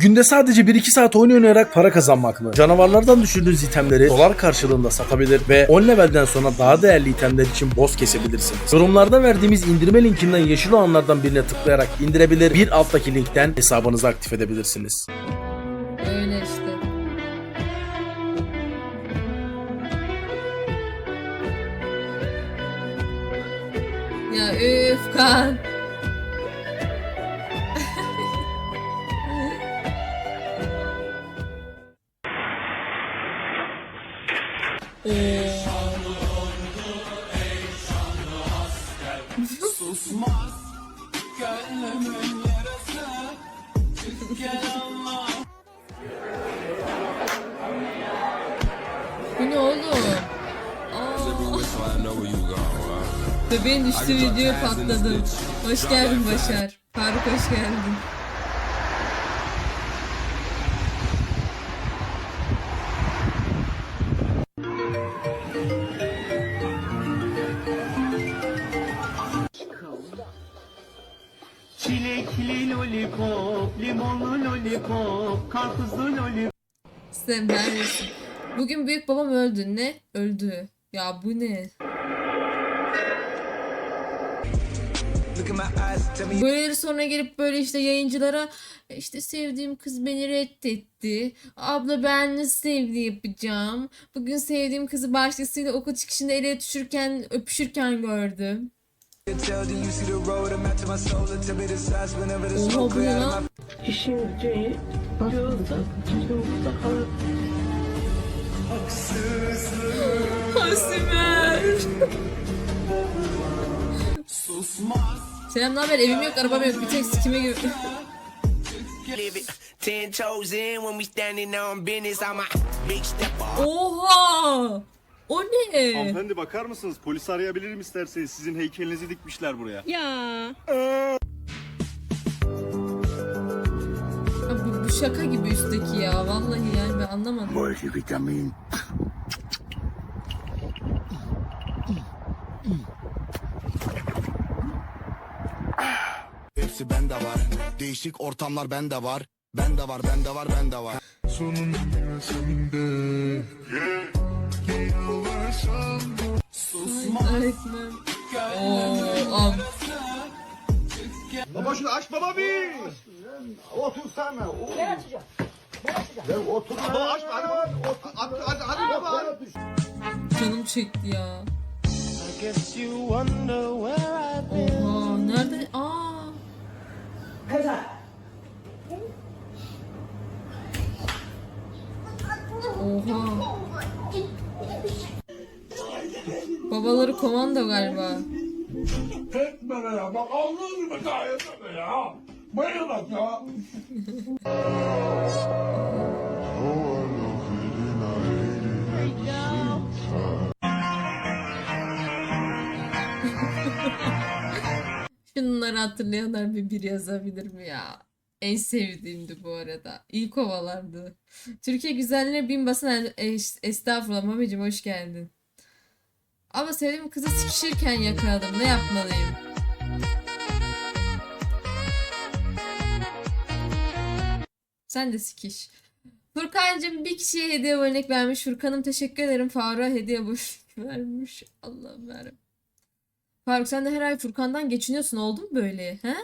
Günde sadece 1-2 saat oyun oynayarak para kazanmak mı? Canavarlardan düşürdüğünüz itemleri dolar karşılığında satabilir ve 10 levelden sonra daha değerli itemler için boss kesebilirsiniz. Yorumlarda verdiğimiz indirme linkinden yeşil olanlardan birine tıklayarak indirebilir, bir alttaki linkten hesabınızı aktif edebilirsiniz. Öyle işte. Ya üf. Bu ne oğlum? Aa. Bebeğin düştüğü video patladım. Hoş geldin Başar. Faruk hoş geldin. Çilekli lollipop, limonlu lollipop, karpuzlu lollipop. Sen neredesin? Bugün büyük babam öldü. Ne? Öldü. Ya bu ne? Böyleleri sonra gelip böyle işte yayıncılara "E işte sevdiğim kız beni reddetti. Abla ben nasıl sevdi yapacağım. Bugün sevdiğim kızı başkasıyla okul çıkışında ele tutuşurken öpüşürken gördüm. Oha bu ne lan? Şimdi yolda, yolda kalır. Hasimer. Selam ne haber? Evim yok, arabam yok. Bir tek sikime stepper. Oha! O ne? Hanımefendi bakar mısınız? Polisi arayabilirim isterseniz. Sizin heykelinizi dikmişler buraya. Ya bu, bu şaka gibi üstteki ya. Vallahi yani ben anlamadım. Multivitamin. Hepsi bende var. Değişik ortamlar bende var. Bende var, bende var, bende var. Oo, am. Baba şunu aç baba bir. Otursana. Ne açacağım? Ne açacağım? Ya otur. Baba aç hadi baba. Hadi hadi, hadi baba. Canım çekti ya. Oha komando galiba. Etmeme ya. Bak Allah'ını mesela etmeme ya. Bana bak ya. Şunları hatırlayanlar bir bir yazabilir mi ya? En sevdiğimdi bu arada. İlk ovalardı. Türkiye güzelliğine bin basın estağfurullah Mami'cim hoş geldin. Ama sevdiğim kızı sikişirken yakaladım. Ne yapmalıyım? Sen de sikiş. Furkan'cığım bir kişiye hediye örnek vermiş. Furkan'ım teşekkür ederim. Faruk'a hediye boş vermiş. Allah'ım yarabbim. Faruk sen de her ay Furkan'dan geçiniyorsun. Oldu mu böyle? He?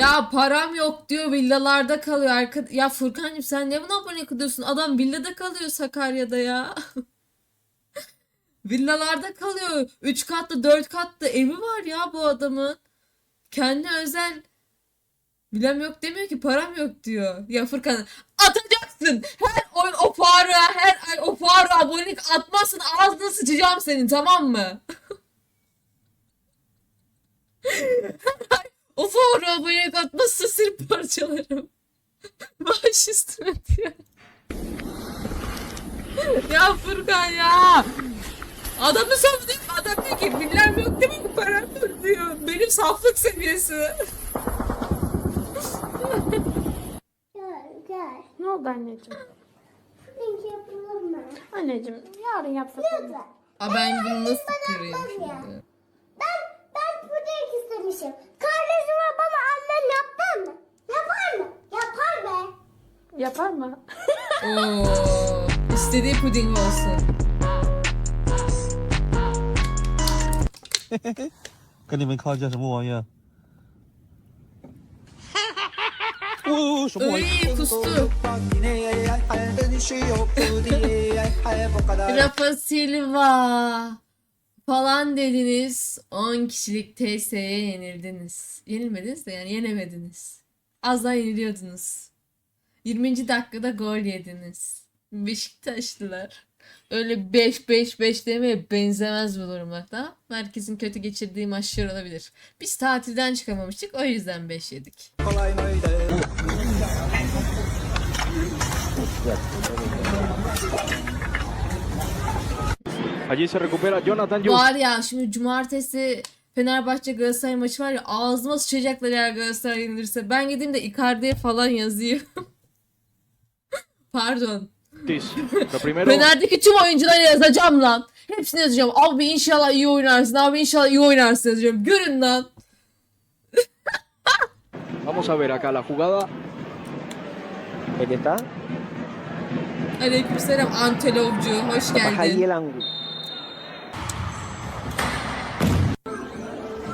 Ya param yok diyor villalarda kalıyor. Arka... Ya Furkan'cığım sen ne buna abone kalıyorsun? Adam villada kalıyor Sakarya'da ya. Villalarda kalıyor. 3 katlı 4 katlı evi var ya bu adamın. Kendi özel Bilem yok demiyor ki param yok diyor. Ya Furkan atacaksın. Her oyun o Faruk'a her ay o Faruk'a abonelik atmazsın ağzını sıçacağım senin tamam mı? ay o Faruk'a abonelik atmazsa seni parçalarım. Baş üstüne diyor. ya Furkan ya. Adamı savunuyor. Adam diyor ki bilmem yok demiyor ki param yok diyor. Benim saflık seviyesi. Ne oldu anneciğim? puding yapılır mı? Anneciğim yarın yapsak olur. Aa, ben bunu nasıl kırayım şimdi? Ben, ben puding istemişim. Kardeşime bana annem yapar mı? Yapar mı? Yapar be yapar mı? Oo, istediği puding olsun. Kan ben kalacağız bu var ya. Oo, şu bu. Ay kustu. Rafa Silva falan dediniz. 10 kişilik TS'ye yenildiniz. Yenilmediniz de yani yenemediniz. Az daha yeniliyordunuz. 20. dakikada gol yediniz. Beşiktaşlılar. Öyle 5-5-5 demeye benzemez bu durumlarda. Herkesin kötü geçirdiği maçlar olabilir. Biz tatilden çıkamamıştık o yüzden 5 yedik. Allí se recupera Jonathan Var ya şimdi cumartesi Fenerbahçe Galatasaray maçı var ya ağzıma sıçacaklar eğer Galatasaray yenilirse. Ben gideyim de Icardi'ye falan yazayım. Pardon. Fener'deki tüm oyunculara yazacağım lan. Hepsine yazacağım. Abi inşallah iyi oynarsın. Abi inşallah iyi oynarsın yazacağım. Görün lan. vamos a ver acá la jugada. Aquí está. Aleykümselam Antelovcu. Hoş geldin. ángulo.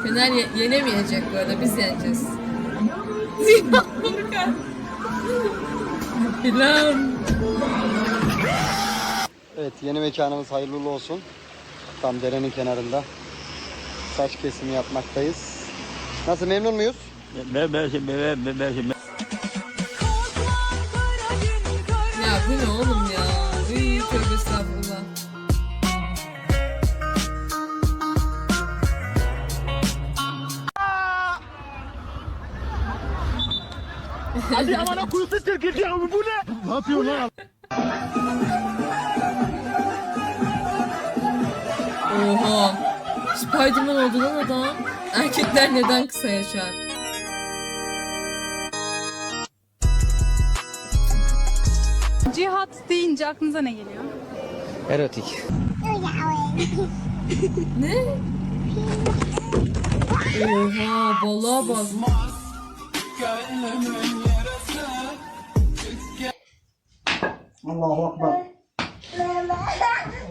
Fener ye- yenemeyecek bu arada. Biz yeneceğiz. Ziya Furkan. Plan. Evet yeni mekanımız hayırlı olsun. Tam derenin kenarında. Saç kesimi yapmaktayız. Nasıl memnun muyuz? Ya bu ne oğlum ya? Hadi amına kuyusu çekeceğim bu ne? Ne yapıyorsun lan? Oha. Spiderman oldu lan adam. Erkekler neden kısa yaşar? Cihat deyince aklınıza ne geliyor? Erotik. Ne? Oha balığa bak. Allahu Akbar.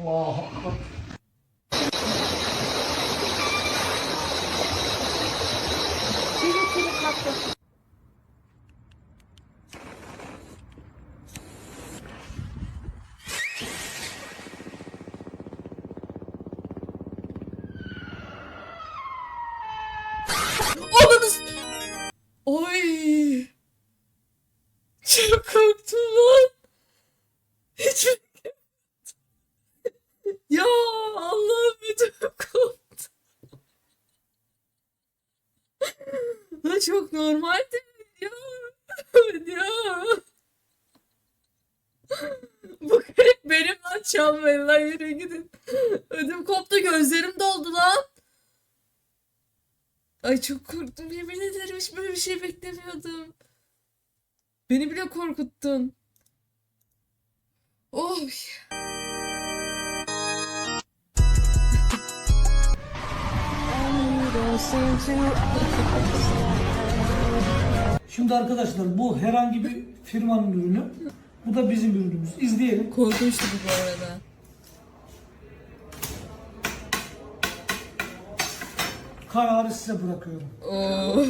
Allahu Akbar. Ananız. Oy. Çok korktum lan. Hiç Ya Allah'ım çok korktum. Ha çok normal değil ya? ya. Bu klip benim lan çalmayın lan yürü gidin. Ödüm koptu gözlerim doldu lan. Ay çok korktum yemin ederim hiç böyle bir şey beklemiyordum. Beni bile korkuttun. Oy. Şimdi arkadaşlar bu herhangi bir firmanın ürünü. Bu da bizim ürünümüz. İzleyelim. Korkunçtu bu bu arada. Kararı size bırakıyorum. Oo.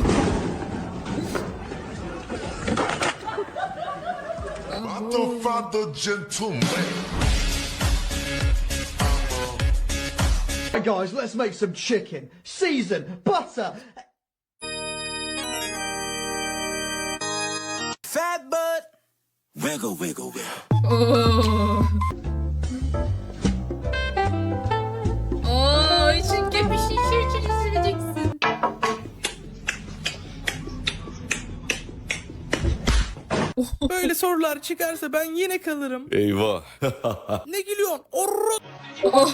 Guys, let's make some chicken. Season, butter. Fat butt. Wiggle, wiggle, wiggle. Oh. Böyle sorular çıkarsa ben yine kalırım. Eyvah. Ne gülüyorsun? Orro. Oh.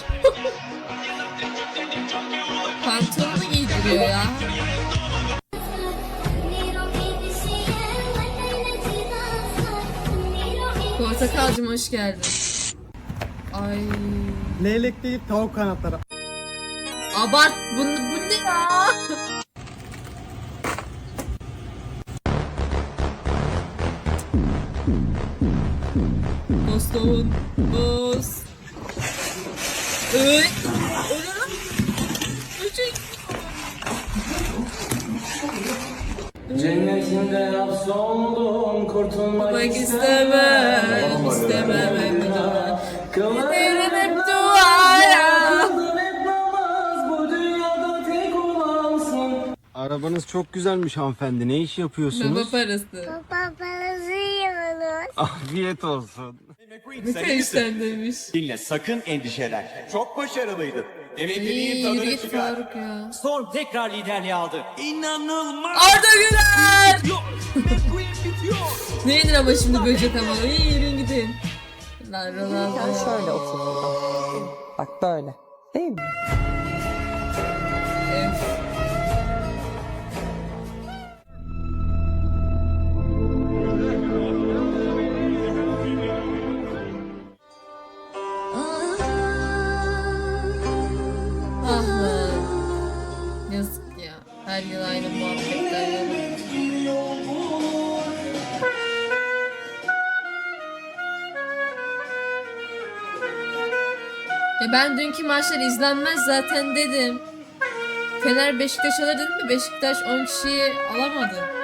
Pantolonu giydiriyor ya. Portakal Portakalcım hoş geldin. Ay. Leylek değil tavuk kanatları. Abart bunu bu ne ya? Boston, Bos. Öy. Lan? Böcek. Cennetinde hapsoldum kurtulmak Bak istemem, istemem evladım. Giderim hep duvara. Arabanız çok güzelmiş hanımefendi. Ne iş yapıyorsunuz? Baba parası. Baba parası yiyoruz. Afiyet olsun. Ne işten demiş. Dinle sakın endişeler. Çok başarılıydın. İyi yürü git Faruk ya. Storm tekrar liderliği aldı. İnanılmaz. Arda Güler! ne yenir ama şimdi böcek ama. İyi yürüyün gidin. Lan Ronaldo. Şöyle otur burada. Bak böyle. Değil mi? Her aynı muhabbetler. Ya ben dünkü maçlar izlenmez zaten dedim. Fener Beşiktaş alır dedim de Beşiktaş 10 kişiyi alamadı.